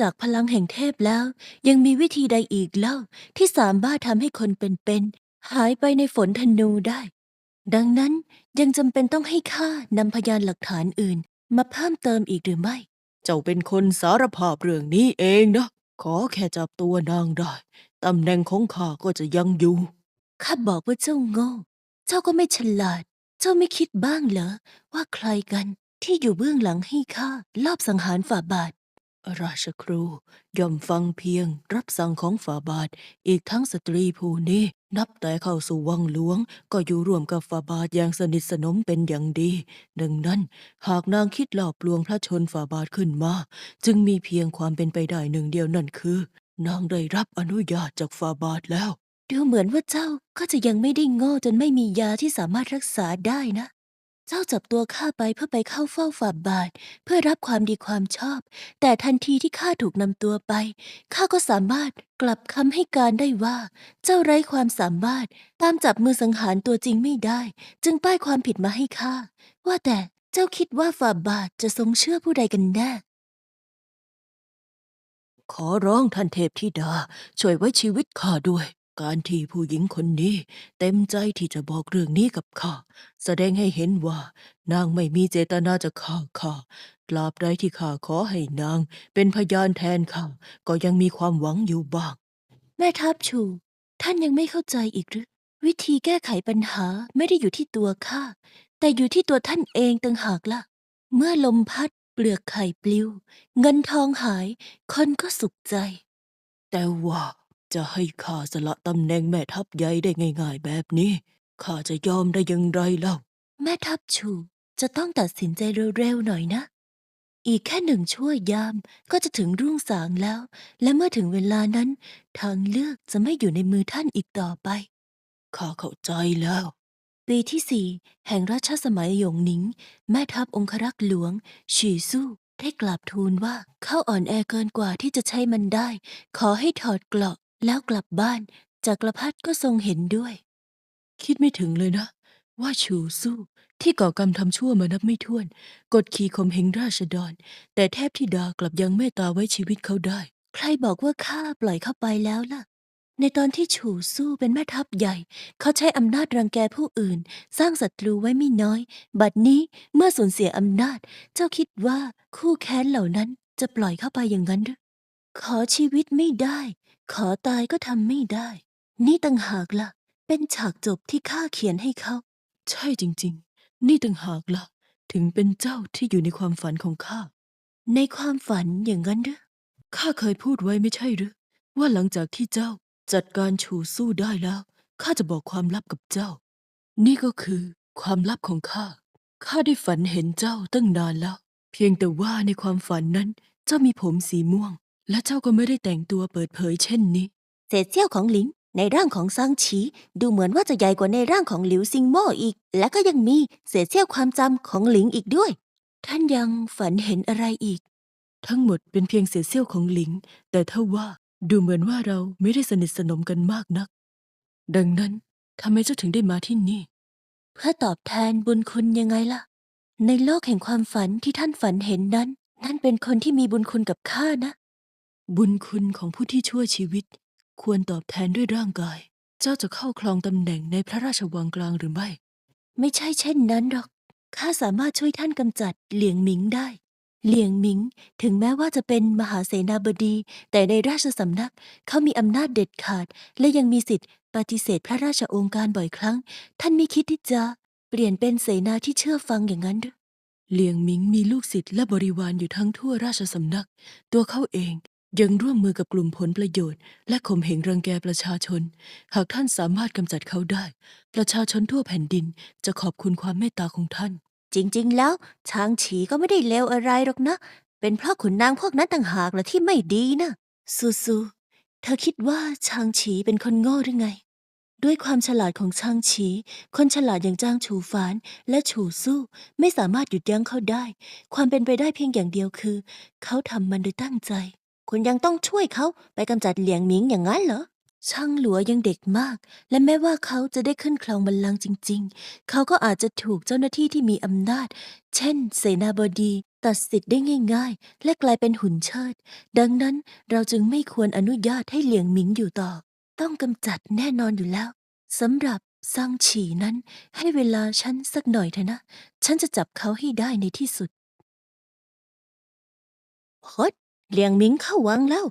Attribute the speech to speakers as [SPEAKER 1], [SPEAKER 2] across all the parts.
[SPEAKER 1] จากพลังแห่งเทพแล้ว ยังมีวิธีใดอีกเล่า ที่สามารถทำให้คนเป็นๆหายไปในฝนธนูได้ ดังนั้นยังจำเป็นต้องให้ข้านำพยานหลักฐานอื่น มาเพิ่มเติมอีกหรือไม่
[SPEAKER 2] เจ้าเป็นคนสารภาพเรื่องนี้เองนะ ขอแค่จับตัวนางได้ตำแหน่งของข้าก็จะยังอยู่
[SPEAKER 1] ข้าบอกว่าเจ้าโง่ เจ้าก็ไม่ฉลาด เจ้าไม่คิดบ้างเหรอว่าใครกันที่อยู่เบื้องหลังให้ข้าลอบสังหารฝ่าบาท
[SPEAKER 2] ราชครูย่อมฟังเพียงรับสั่งของฝ่าบาท อีกทั้งสตรีผู้นี้นับแต่เข้าสู่วังหลวง ก็อยู่ร่วมกับฝ่าบาทอย่างสนิทสนมเป็นอย่างดี ดังนั้น หากนางคิดหลอกลวงพระชนฝ่าบาทขึ้นมา จึงมีเพียงความเป็นไปได้หนึ่งเดียวนั่นคือ นางได้รับอนุญาตจากฝ่าบาทแล้ว
[SPEAKER 1] ดูเหมือนว่าเจ้าก็จะยังไม่ได้โง่จนไม่มียาที่สามารถรักษาได้นะ เจ้าจับตัวข้าไปเพื่อไปเข้าเฝ้าฝ่าบาท เพื่อรับความดีความชอบ แต่ทันทีที่ข้าถูกนำตัวไปข้าก็สามารถกลับคำให้การได้ว่า เจ้าไร้ความสามารถ ตามจับมือสังหารตัวจริงไม่ได้ จึงป้ายความผิดมาให้ข้าว่าแต่เจ้าคิดว่าฝ่าบาทจะทรงเชื่อผู้ใดกันแน่
[SPEAKER 2] ขอร้องท่านเทพธิดา ช่วยไว้ชีวิตข้าด้วย การที่ผู้หญิงคนนี้เต็มใจที่จะบอกเรื่องนี้กับข้า แสดงให้เห็นว่า นางไม่มีเจตนาจะฆ่าข้าตราบใดที่ข้าขอให้นาง เป็นพยานแทนข้าก็ยังมีความหวังอยู่บ้าง
[SPEAKER 1] แม่ทัพชู ท่านยังไม่เข้าใจอีกหรือ วิธีแก้ไขปัญหาไม่ได้อยู่ที่ตัวข้า แต่อยู่ที่ตัวท่านเองต่างหากล่ะ เมื่อลมพัดเปลือกไข่ปลิว เงินทองหาย คนก็สุขใจ
[SPEAKER 2] แต่ว่า จะให้ข้าสละตำแหน่งแม่ทัพใหญ่ได้ง่ายๆแบบนี้ ข้าจะยอมได้อยังไงเล่า
[SPEAKER 1] แม่ทัพชูจะต้องตัดสินใจเร็วๆหน่อยนะ อีกแค่หนึ่งชั่วยามก็จะถึงรุ่งสางแล้ว และเมื่อถึงเวลานั้น ทางเลือกจะไม่อยู่ในมือท่านอีกต่อไป
[SPEAKER 2] ข้าเข้าใจแล้ว
[SPEAKER 1] ปีที่สี่แห่งราชสมัยหยงหนิง แม่ทัพองครักษ์หลวง ฉีสู้ได้กราบทูลว่า เขาอ่อนแอเกินกว่าที่จะใช้มันได้ ขอให้ถอดเกราะ แล้วกลับบ้านจักรพรรดิก็ทรงเห็นด้วย
[SPEAKER 2] คิดไม่ถึงเลยนะ ว่าชูสู้ที่ก่อกรรมทำชั่วมานับไม่ถ้วน กดขี่ข่มเหงราษฎร แต่แทบที่ดากลับยังเมตตาไว้ชีวิตเขาได้
[SPEAKER 1] ใครบอกว่าข้าปล่อยเข้าไปแล้วล่ะ ในตอนที่ฉูสู้เป็นแม่ทัพใหญ่ เขาใช้อำนาจรังแกผู้อื่น สร้างศัตรูไว้ไม่น้อย บัดนี้เมื่อสูญเสียอำนาจ เจ้าคิดว่าคู่แค้นเหล่านั้นจะปล่อยเข้าไปอย่างนั้นหรือ ขอชีวิตไม่ได้ ขอตายก็ทำไม่ได้ นี่ต่างหากล่ะ เป็นฉากจบที่ข้าเขียนให้เขา
[SPEAKER 2] ใช่จริง ๆ นี่ต่างหากละ่ะ ถึงเป็นเจ้าที่อยู่ในความฝันของข้า
[SPEAKER 1] ในความฝันอย่างนั้นหรือ
[SPEAKER 2] ข้าเคยพูดไว้ไม่ใช่หรือว่าหลังจากที่เจ้าจัดการชูสู้ได้แล้วข้าจะบอกความลับกับเจ้า นี่ก็คือความลับของข้าข้าได้ฝันเห็นเจ้าตั้งนานแล้ว เพียงแต่ว่าในความฝันนั้น เจ้ามีผมสีม่วง และเจ้าก็ไม่ได้แต่งตัวเปิดเผยเช่นนี้
[SPEAKER 1] เศษเสี้ยวของหลิงในร่างของซางฉีดูเหมือนว่าจะใหญ่กว่าในร่างของหลิวซิงโม่อีก และก็ยังมีเศษเสี้ยวความจำของหลิงอีกด้วย ท่านยังฝันเห็นอะไรอีก
[SPEAKER 2] ทั้งหมดเป็นเพียงเศษเสี้ยวของหลิง แต่ถ้าว่าดูเหมือนว่าเราไม่ได้สนิทสนมกันมากนัก ดังนั้นทำไมเจ้าถึงได้มาที่นี่
[SPEAKER 1] เพื่อตอบแทนบุญคุณยังไงล่ะ ในโลกแห่งความฝันที่ท่านฝันเห็นนั้น นั่นเป็นคนที่มีบุญคุณกับข้านะ
[SPEAKER 2] บุญคุณของผู้ที่ช่วยชีวิต ควรตอบแทนด้วยร่างกาย เจ้าจะเข้าครองตำแหน่งในพระราชวังกลางหรือไม่
[SPEAKER 1] ไม่ใช่เช่นนั้นหรอก ข้าสามารถช่วยท่านกำจัดเหลียงหมิงได้ เหลียงหมิงถึงแม้ว่าจะเป็นมหาเสนาบดี แต่ในราชสำนักเขามีอำนาจเด็ดขาด และยังมีสิทธิ์ปฏิเสธพระราชองค์การบ่อยครั้ง ท่านไม่คิดที่จะเปลี่ยนเป็นเสนาที่เชื่อฟังอย่างนั้นหรือ
[SPEAKER 2] เหลียงหมิงมีลูกศิษย์และบริวารอยู่ทั้งทั่วราชสำนัก ตัวเขาเอง ยังร่วมมือกับกลุ่มผลประโยชน์ และข่มเหงรังแกประชาชน หากท่านสามารถกำจัดเขาได้ ประชาชนทั่วแผ่นดินจะขอบคุณความเมตตาของท่าน
[SPEAKER 1] จริง ๆ แล้ว ช้างฉีก็ไม่ได้เลวอะไรหรอกนะ เป็นเพราะขุนนางพวกนั้นต่างหากละที่ไม่ดีนะซูซูเธอคิดว่าช้างฉีเป็นคนโง่หรือไง ด้วยความฉลาดของช้างฉี คนฉลาดอย่างจางฉูฟานและฉูสู้ ไม่สามารถหยุดยั้งเขาได้ ความเป็นไปได้เพียงอย่างเดียวคือ เขาทำมันโดยตั้งใจ คุณยังต้องช่วยเขาไปกำจัดเหลียงหมิงอย่างนั้นเหรอ ช่างหลัวยังเด็กมาก และแม้ว่าเขาจะได้ขึ้นครองบัลลังก์จริง ๆ เขาก็อาจจะถูกเจ้าหน้าที่ที่มีอำนาจ เช่น เสนาบดี ตัดสิทธิ์ได้ง่าย ๆ และกลายเป็นหุ่นเชิด ดังนั้นเราจึงไม่ควรอนุญาตให้เหลียงหมิงอยู่ต่อ ต้องกำจัดแน่นอนอยู่แล้วสำหรับซังฉีนั้น ให้เวลาฉันสักหน่อยเถอะนะ ฉันจะจับเขาให้ได้ในที่สุดพด เลียงหมิงเข้าวังแล้ว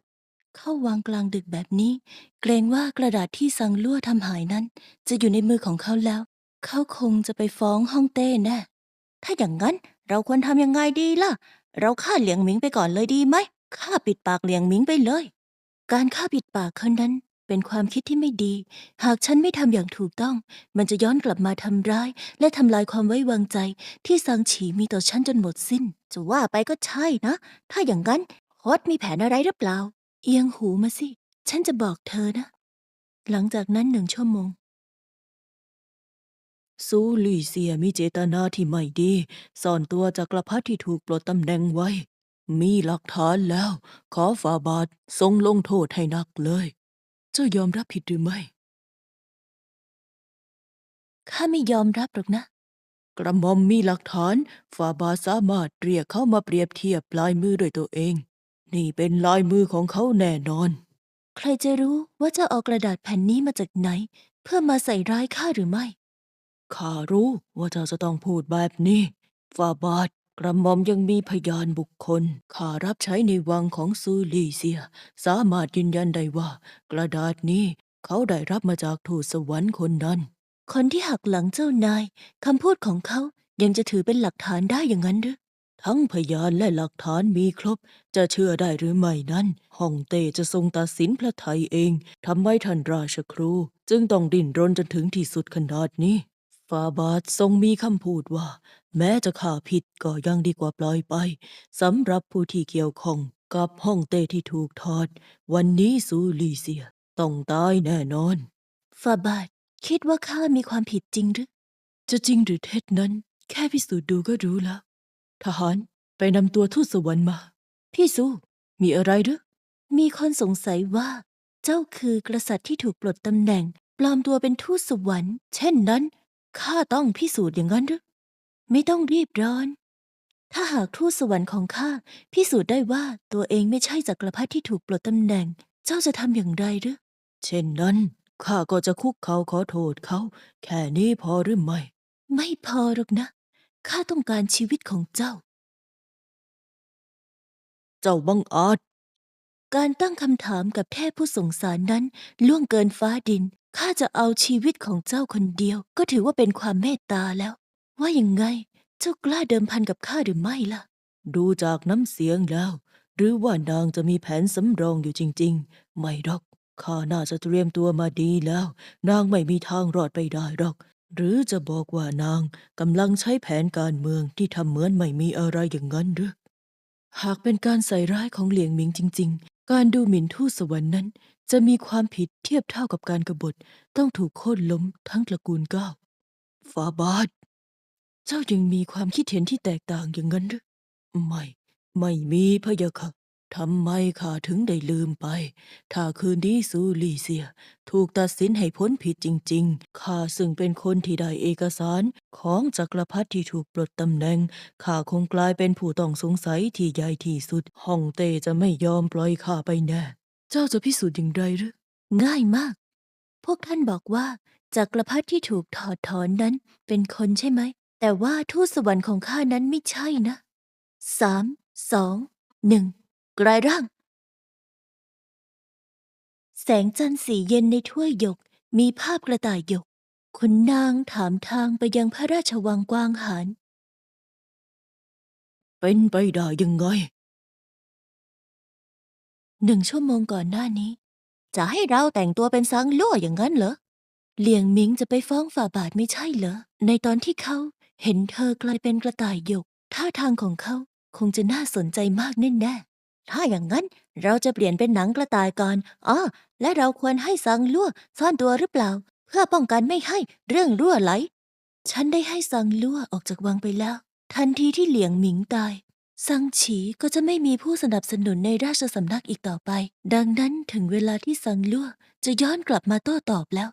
[SPEAKER 1] เข้าวังกลางดึกแบบนี้ เกรงว่ากระดาษที่ซังลั่วทำหายนั้น จะอยู่ในมือของเขาแล้ว เขาคงจะไปฟ้องฮ่องเต้แน่ถ้าอย่างนั้นเราควรทำยังไงดีล่ะ เราฆ่าเหลียงหมิงไปก่อนเลยดีไหมฆ่าปิดปากเหลียงหมิงไปเลย การฆ่าปิดปากเขานั้น เป็นความคิดที่ไม่ดี หากฉันไม่ทำอย่างถูกต้อง มันจะย้อนกลับมาทำร้าย และทำลายความไว้วางใจ ที่ซางฉีมีต่อฉันจนหมดสิ้น จะว่าไปก็ใช่นะ ถ้าอย่างนั้น ฮอตมีแผนอะไรหรือเปล่า เอียงหูมาสิ ฉันจะบอกเธอนะ หลังจากนั้นหนึ่งชั่วโมง
[SPEAKER 2] ซูลี่เซียมีเจตนาที่ไม่ดี ซ่อนตัวจากกระพัดที่ถูกปลดตำแหน่งไว้ มีหลักฐานแล้ว ขอฝ่าบาททรงลงโทษให้หนักเลย เจ้ายอมรับผิดหรือไม่
[SPEAKER 1] ข้าไม่ยอมรับหรอกนะ
[SPEAKER 2] กระหม่อมมีหลักฐานฝ่าบาทสามารถเรียกเขามาเปรียบเทียบลายมือด้วยตัวเอง นี่เป็นลายมือของเขาแน่นอน
[SPEAKER 1] ใครจะรู้ว่าเจ้าเอากระดาษแผ่นนี้มาจากไหน เพื่อมาใส่ร้ายข้าหรือไม่
[SPEAKER 2] ข้ารู้ว่าเจ้าจะต้องพูดแบบนี้ฝ่าบาทกระหม่อมยังมีพยานบุคคล ข้ารับใช้ในวังของซูลีเซีย สามารถยืนยันได้ว่า กระดาษนี้เขาได้รับมาจากทูตสวรรค์คนนั้น
[SPEAKER 1] คนที่หักหลังเจ้านายคำพูดของเขายังจะถือเป็นหลักฐานได้อย่างนั้นหรือ
[SPEAKER 2] ทั้งพยานและหลักฐานมีครบ จะเชื่อได้หรือไม่นั้นฮ่องเต้จะทรงตัดสินพระไทยเองทำไมท่านราชครู จึงต้องดิ้นรนจนถึงที่สุดขนาดนี้ฟาบาททรงมีคำพูดว่า แม้จะข่าผิดก็ยังดีกว่าปล่อยไปสำหรับผู้ที่เกี่ยวข้องกับฮ่องเต้ที่ถูกทอด วันนี้ซูลีเซีย ต้องตายแน่นอน
[SPEAKER 1] ฟาบาทคิดว่าข้ามีความผิดจริงหรือ
[SPEAKER 2] จะจริงหรือเท็จนั้น แค่พิสูจน์ดูก็รู้แล้ว ทหารไปนำตัวทูตสวรรค์มา
[SPEAKER 1] พี่ซู
[SPEAKER 2] มีอะไรหรือ
[SPEAKER 1] มีคนสงสัยว่า เจ้าคือกษัตริย์ที่ถูกปลดตำแหน่ง ปลอมตัวเป็นทูตสวรรค์ เช่นนั้น ข้าต้องพิสูจน์อย่างนั้นหรือไม่ต้องรีบร้อน ถ้าหากทูตสวรรค์ของข้าพิสูจน์ได้ว่าตัวเองไม่ใช่จักรพรรดิที่ถูกปลดตำแหน่ง เจ้าจะทำอย่างไรหรือ
[SPEAKER 2] เช่นนั้นข้าก็จะคุกเขาขอโทษเขา แค่นี้พอหรือไม่
[SPEAKER 1] ไม่พอหรอกนะ ข้าต้องการชีวิตของเจ้า
[SPEAKER 2] เจ้าบังอาจ
[SPEAKER 1] การตั้งคำถามกับเทพผู้สงสารนั้น ล่วงเกินฟ้าดิน ข้าจะเอาชีวิตของเจ้าคนเดียว ก็ถือว่าเป็นความเมตตาแล้ว ว่ายังไง เจ้ากล้าเดิมพันกับข้าหรือไม่ล่ะ
[SPEAKER 2] ดูจากน้ำเสียงแล้ว หรือว่านางจะมีแผนสำรองอยู่จริง ๆ ไม่หรอก ข้าน่าจะเตรียมตัวมาดีแล้ว นางไม่มีทางรอดไปได้หรอก หรือจะบอกว่านางกำลังใช้แผนการเมืองที่ทำเหมือนไม่มีอะไรอย่างนั้นหรือ หากเป็นการใส่ร้ายของเหลียงหมิงจริง ๆ การดูหมิ่นทูตสวรรค์นั้น จะมีความผิดเทียบเท่ากับการกบฏต้องถูกโค่นล้มทั้งตระกูลเก้าฟาบาทเจ้ายังมีความคิดเห็นที่แตกต่างอย่างนั้นหรือ ไม่ ไม่มีพะยะค่ะ ทำไมข้าถึงได้ลืมไป ถ้าคืนนี้ซูลีเซีย ถูกตัดสินให้พ้นผิดจริง ๆ ข้าซึ่งเป็นคนที่ได้เอกสารของจักรพรรดิที่ถูกปลดตำแหน่ง ข้าคงกลายเป็นผู้ต้องสงสัยที่ใหญ่ที่สุด ฮ่องเต้จะไม่ยอมปล่อยข้าไปแน่ เจ้าจะพิสูจน์อย่างไรหรือ
[SPEAKER 1] ง่ายมาก พวกท่านบอกว่าจักรพรรดิที่ถูกถอดถอนนั้นเป็นคนใช่ไหม แต่ว่าทูตสวรรค์ของข้านั้นไม่ใช่นะสามสองหนึ่ง กลายร่าง แสงจันทร์สีเย็นในถ้วยหยก มีภาพกระต่ายหยกคุณนางถามทางไปยังพระราชวังกวางหาน
[SPEAKER 2] เป็นไปได้ยังไง
[SPEAKER 1] หนึ่งชั่วโมงก่อนหน้านี้ จะให้เราแต่งตัวเป็นซังลั่วอย่างนั้นเหรอเหลียงหมิงจะไปฟ้องฝ่าบาทไม่ใช่เหรอ ในตอนที่เขาเห็นเธอกลายเป็นกระต่ายหยก ท่าทางของเขาคงจะน่าสนใจมากแน่ๆ ถ้าอย่างนั้นเราจะเปลี่ยนเป็นหนังกระต่ายก่อนอ๋อและเราควรให้ซังลั่วซ่อนตัวหรือเปล่า เพื่อป้องกันไม่ให้เรื่องรั่วไหล ฉันได้ให้ซังลั่วออกจากวังไปแล้ว ทันทีที่เหลียงหมิงตายซังฉีก็จะไม่มีผู้สนับสนุนในราชสำนักอีกต่อไป ดังนั้นถึงเวลาที่ซังลั่วจะย้อนกลับมาโต้ตอบแล้ว